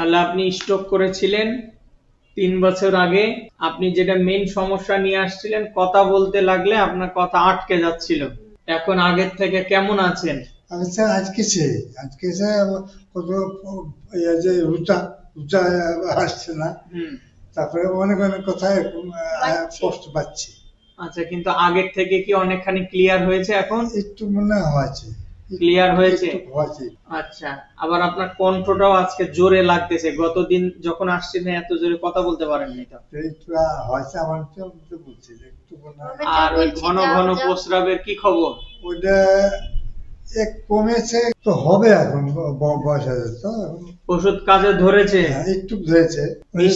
তাহলে আপনি স্টক করেছিলেন তিন বছর আগে। আপনি যেটা মেন সমস্যা নিয়ে আসছিলেন কথা বলতে লাগলে আপনার কথা আটকে যাচ্ছিল। এখন আগের থেকে কেমন আছেন? আচ্ছা আজকে সে আজকে সে কত ইয়ে যে রুচা রুচা আসছে না। হুম। তারপরে অনেক অনেক কথায় কষ্ট পাচ্ছি। আচ্ছা কিন্তু আগের থেকে কি অনেকখানি ক্লিয়ার হয়েছে এখন? একটু মনে হয়েছে Clear হয়েছে? আচ্ছা আবার আপনার কণ্ঠটাও আজকে জোরে লাগতেছে গতদিন যখন আসছিলেন এত জোরে কথা বলতে পারেননি তো হয়েছে আমার তো বলছি মনে হয়। আর ওই ঘন ঘন প্রস্রাবের কি খবর ওইটা এক কমেছে তো হবে এখন বয়স আছে তো ওষুধ কাজে ধরেছে হ্যাঁ, একটু ধরেছে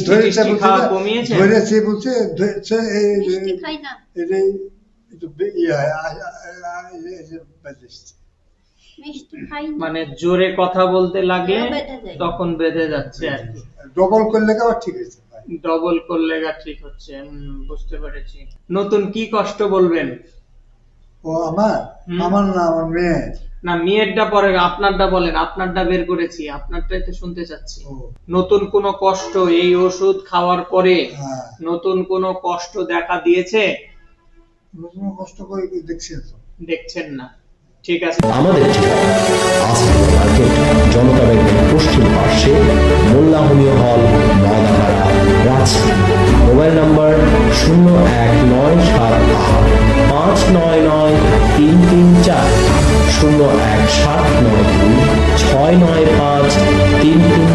ধরেছে বলছে কমিয়েছে? ধরেছে বলছে ধরেছে এই খাই না এই একটু ইয়ে মানে জোরে কথা বলতে লাগলে। তখন বেঁধে যাচ্ছে আর কি। ডবল করলে কি আবার ঠিক হয়েছে? ডবল করলে গা ঠিক হচ্ছে বুঝতে পেরেছি। নতুন কি কষ্ট বলবেন? ও আমার? আমার না আমার মেয়ে না মেয়েরটা পরে আপনারটা বলেন আপনারটা বের করেছি আপনারটাই তো শুনতে চাচ্ছি। নতুন কোনো কষ্ট এই ওষুধ খাওয়ার পরে হ্যাঁ। নতুন কোনো কষ্ট দেখা দিয়েছে? নতুন কষ্ট করে দেখছেন দেখছেন না। ঠিক আছে। আমাদের ঠিকানা মার্কেট জনতা ব্যাংকের পশ্চিম পার্শ্বে মোল্লাহনীয় হল নদাপাড়া রাজশাহী। মোবাইল নাম্বার শূন্য এক নয় সাত আট পাঁচ নয় নয় তিন তিন চার, শূন্য এক সাত নয় দুই, ছয় নয় পাঁচ তিন তিন